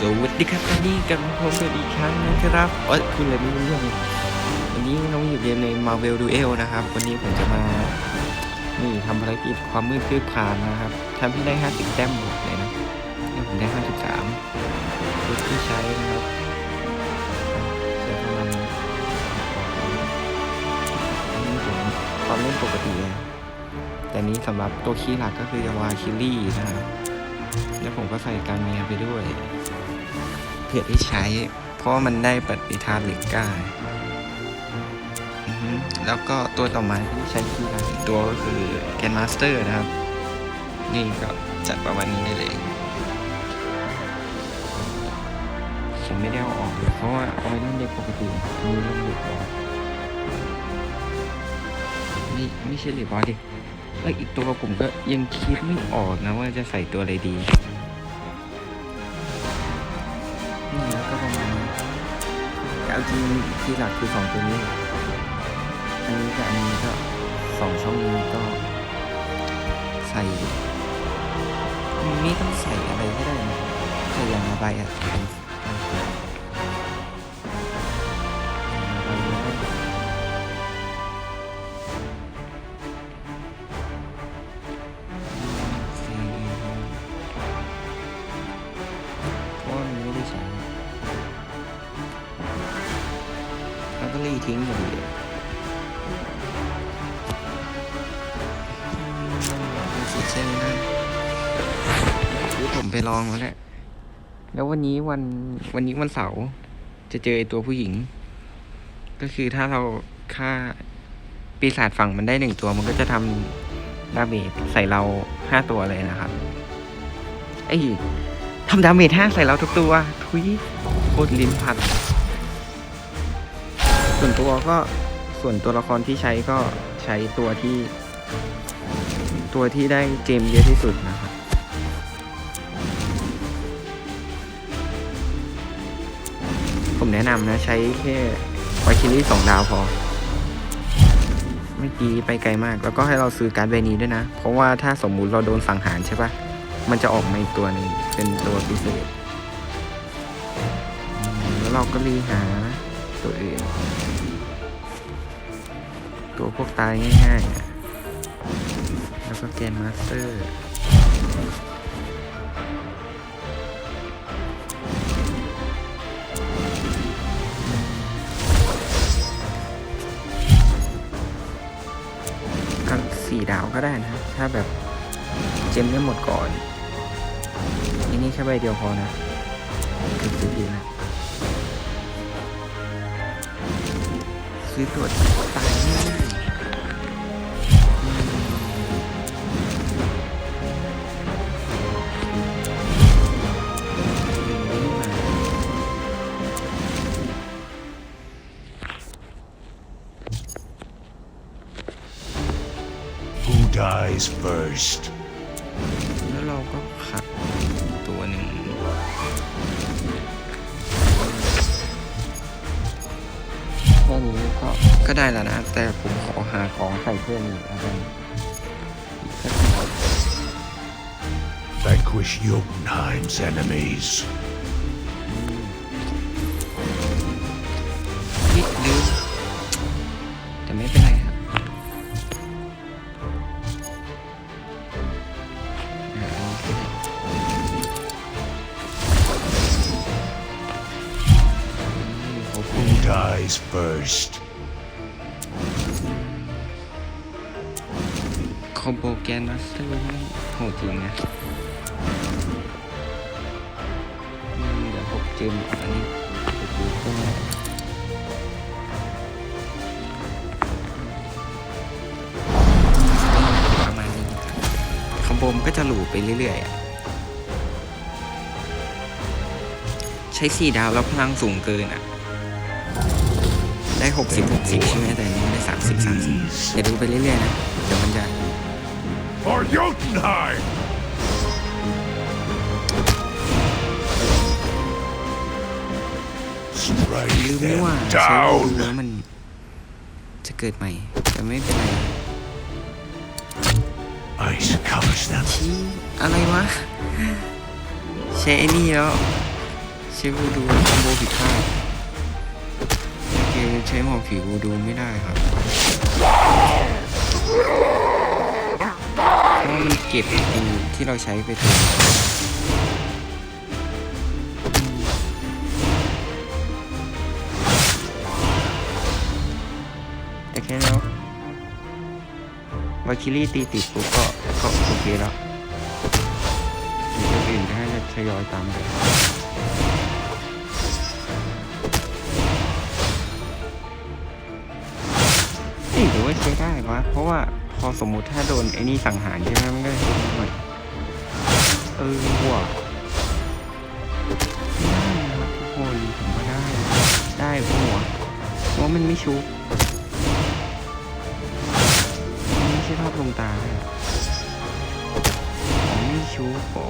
สวัสดีครับวันนี้กลับมาพบกันอีกครั้งนะครับเอ้ยคุณเลยไม่รู้เรื่องวันนี้น้องอยู่เรียนใน Marvel Duel นะครับ วันนี้ผมจะมา นี่ทำภารกิจความมืดคืบคลานนะครับทำที่ได้ 50 แต้มหมดเลยนะนี่ผมได้ 53รถที่ใช้นะครับใช้ประมาณนี้อันนี้ผมความเล่นปกตินะแต่นี้สำหรับตัวคีย์หลักก็คือจะวาคิลลี่นะครับแล้วผมก็ใส่การเมียไปด้วย เพื่อที่ใช้ เพราะมันได้ปฏิทานเหล็กกล้าแล้วก็ตัวต่อมาที่ใช้ที่หลังอีกตัวก็คือแกนมาสเตอร์นะครับ นี่ก็จัดประมาณนี้ได้เลยผมไม่ได้เอาออกเพราะว่าเอาไว้เล่นเด็กปกติมีเล่นเด็กบอสนี่ไม่ใช่เด็กบอสดิเอ้ยอีกตัวผมก็ยังคิดไม่ออกนะว่าจะใส่ตัวอะไรดี จริงที่หลักคือสองตัวนี้ อันนี้กับอันนี้ก็สองช่องนี้ก็ใส่ไม่ต้องใส่อะไรก็ได้นะใส่อย่างละใบอะอะ สุดเส้นนะที่ผมไปลองมาแล้วแล้ววันนี้วันวันนี้วันเสาร์จะเจอตัวผู้หญิง ก็คือถ้าเราฆ่าปีศาจฝั่งมันได้หนึ่งตัว มันก็จะทำดาเมจใส่เราห้าตัวเลยนะครับ ไอ้ทำดาเมจห้าใส่เราทุกตัว ทุยโคตรลิ้นพันส่วนตัวก็ส่วนตัวละครที่ใช้ก็ใช้ตัวที่ ตัวที่ได้เจมเยอะที่สุดนะครับผมแนะนำนะใช้แค่ไวาคิลี่สองดาวพอไม่กีไปไกลมาก แล้วก็ให้เราซื้อการ์ดใบนี้ด้วยนะ เพราะว่าถ้าสมมุติเราโดนสังหารใช่ปะมันจะออกมาอีกตัวหนึงเป็นตัวพิเศษ แล้วเราก็รีหาตัวอื่น ตัวพวกตายง่ายๆ แล้วก็เกนมาสเตอร์ก็สี่ดาวก็ได้นะ ถ้าแบบเจมได้หมดก่อนอันนี้แค่ใบเดียวพอนะคือซื้อดีนะซื้อตรวจตา dies first? แล้วเราก็ขัดตัวหนึ่งแค่นี้ก็ก็ได้แล้วนะ แต่ผมขอหาของใส่เพิ่มอีกแล้วกันอีกสักหน่อย Vanquish Jotunheim's enemies. First? คอมโบแกนมาสเตอร์นี่โหดจริงนะอืมเดี๋ยวหกเจมอันนี้โอ้โหก็ประมาณนี้คอมโบมก็จะหลูไปเรื่อยๆใช้สี่ดาวแล้วพลังสูงเกินอะ หกสิบหกสิบใช่ไหมแต่อันนี้ได้สามสิบสามสิบ Please. เดี๋ยวดูไปเรื่อยๆนะเดี๋ยวมันจะ For Jotunheim! Strike ลืมไม่ว่า them ใช้ดูแล้ว down! มันจะเกิดใหม่ แต่ไม่เป็นไร Ice covers them. ชี้อะไรวะใช้ไอ้นี่แล้วใช้วูดูคอมโบผิดพลาดโอเค ใช้หมอกผีวูดูไม่ได้ครับเพราะมันเก็บไอ้ที่เราใช้ไปถึงแต่แค่แล้ววาคิลี่ตีติดปุ๊บก็ก็โอเคแล้วอีกตัวอื่นก็น่าจะทยอยตามไป นี่หรือว่าใช้ได้วะเพราะว่าพอสมมุติถ้าโดนไอ้นี่สังหารใช่ไหมมันก็จะชุบหน่อยเออว่ะได้ครับทุกคนผมว่าได้ ได้ปะวเพราะว่ามันไม่ชุบมันไม่ใช่ภาพลงตาเลยอะอ๋อไม่ชุบปอ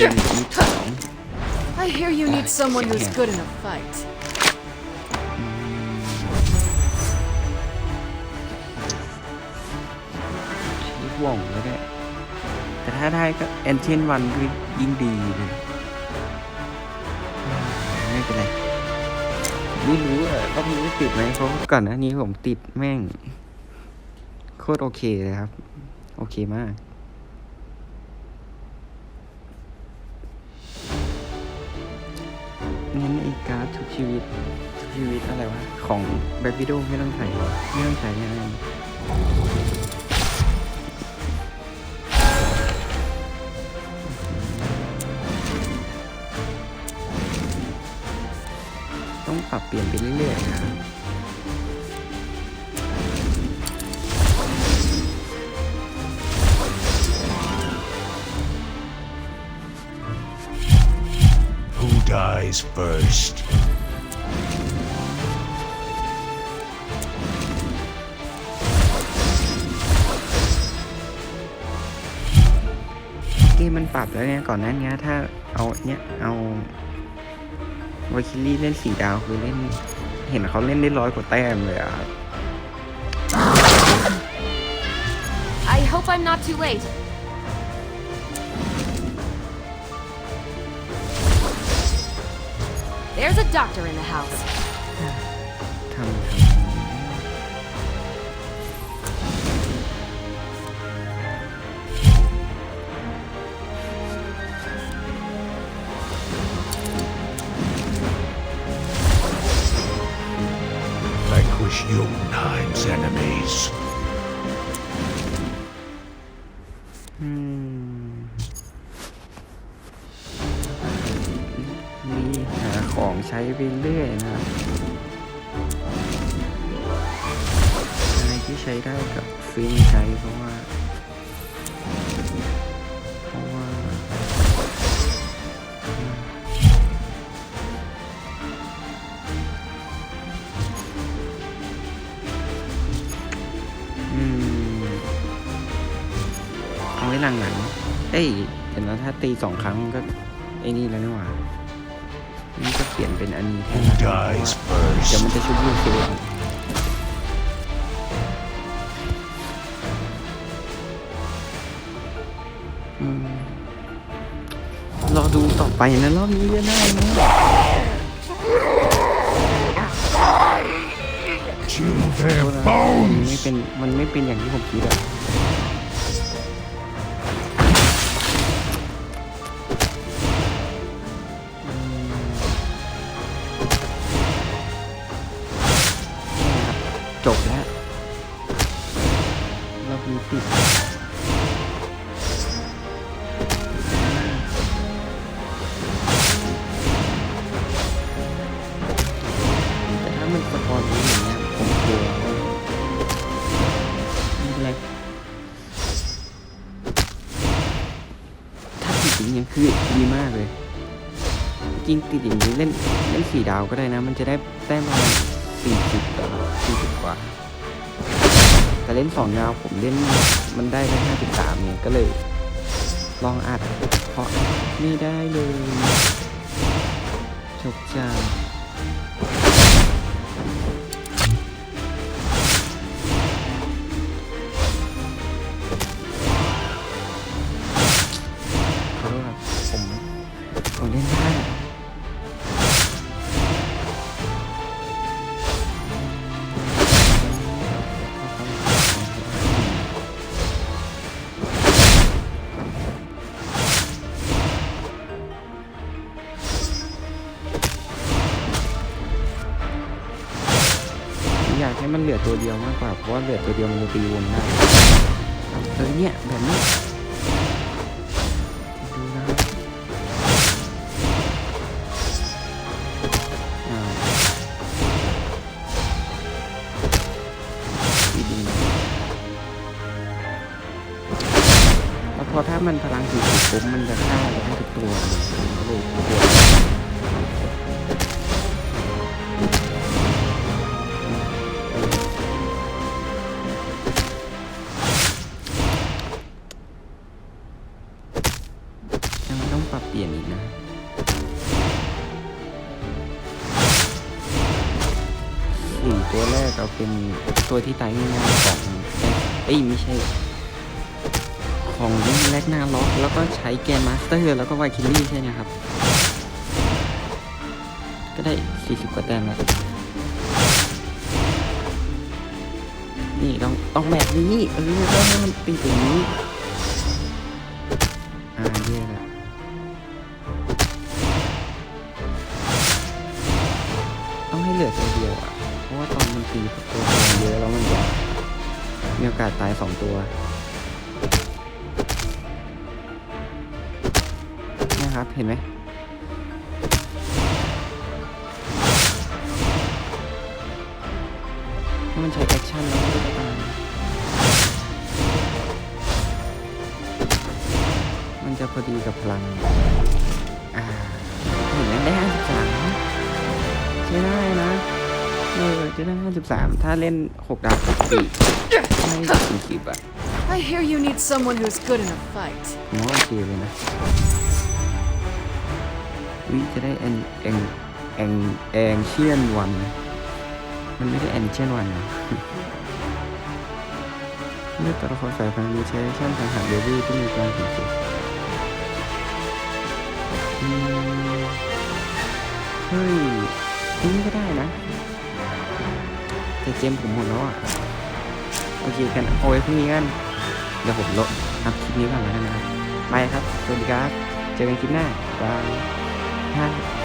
ผมเจมยี่สอง I hear you need someone who's good in a fight. ชีพว่องแล้วได้แต่ถ้าได้ก็แอนเชนวันก็ยิ่งดีเลยไม่เป็นไร ไม่รู้อะรอบนี้ติดไหมเพราะก่อนหน้านี้ผมติดแม่ง โคตรโอเคเลยครับ โอเคมาก งั้นไอ้การ์ดทุกชีวิตทุกชีวิตอะไรวะ ของแบ็ควิดโอไม่ต้องใส่ไม่ต้องใช้ยังไงต้องปรับเปลี่ยนไปเรื่อยๆนะครับ dies first? เกมมันปรับแล้วเนี่ยก่อนหนั้นเนี้ยถ้าเอาเนี้ยเอาวาคิลี่เล่นสี่ดาวคือเล่น เห็นเขาเล่นได้ร้อยกว่าแต้มเลยอะครับ I hope I'm not too late. There's a doctor in the house. Vanquish your Jotunheim's enemies. ใช้ไปเรื่อยนะครับอะไรที่ใช้ได้กับฟินใช้เพราะว่าเพราะว่าอืมเอาไว้หลังๆเอ้ยเดี๋ยวนะถ้าตีสองครั้งมันก็ไอ้นี่แล้วนี่หว่า นี่ก็เปลี่ยนเป็นอันนี้แท Who นละกัน dies เดี๋ยว first? มันจะชุบลูกเสืออืมรอดูต่อไปนะรอบนี้จะได้ไหม Chew their มันไม่ bones! เป็นมันไม่เป็นอย่างที่ผมคิดอะ จบแล้วเรอบนี้ติดแต่ถ้ามันสปอนนี้อย่างเงี้ยผมกลัวไม่เป็นไรถ้าติดอย่างนี้ยคือดีมากเลย จริงติดอย่างนี้เล่นเล่นสี่ดาวก็ได้นะ มันจะได้แต้มประมาณ สี่สิบสี่สิบกว่า แต่เล่นสองยาวผมเล่นมันได้แค่ห้าสิบสามเนี่ยก็เลย ลองอัดเพราะไม่ได้เลยจบจา อยากให้มันเหลือตัวเดียวมากกว่าเพราะว่าเหลือตัวเดียวมันจะตีวนได้เออเนี่ยแบบนี้ดูนะครับดีดีแล้วพอถ้ามันพลัง เป็นตัวที่ตายง่ายๆของเอ้ยไม่ใช่ ของแลกหน้าล็อก แล้วก็ใช้แกนมาสเตอร์ แล้วก็ไวคิลลี่ใช่ไหมครับ ก็ได้ 40 กว่าแต้มแล้วนี่ต้องต้องแบบนี้เออต้องให้มันเป็นอย่างนี้อ่าเย่ละต้องให้เหลือตัวเดียวอะ ราะว่าตอนมันตีตัวพลังเยอะแล้วมันจะมีโอกาสตายสองตัวนะครับเห็นไหมถ้ามันใช้แอคชั่นแล้วมันก็จะตายมันจะพอดีกับพลัง อ่าเห็นไหมได้ห้าสิบสามใช้ได้นะ เออจะได้ห้าสิบสามถ้าเล่นหกดาวปกติไม่สี่สิบอะ I hear you need someone who's good in a fight. ผมว่าโอเคเลยนะวิจะได้แอนแองแองแองเชียนวัน มันไม่ได้แอนเชียนวันนะเมื่อตัวละครสายพันธุ์มีใช้ชั่นสังหารเดวี่ที่มีการสูงสุดอืมเฮ้ยนี่ก็ได้นะ แต่เจมผมหมดแล้วอะโอเคกันเอาไว้พรุ่งนี้กันเดี๋ยวผมลบอัพคลิปนี้ก่อนแล้วนะครับไปครับ สวัสดีครับ เจอกันคลิปหน้าบายบาย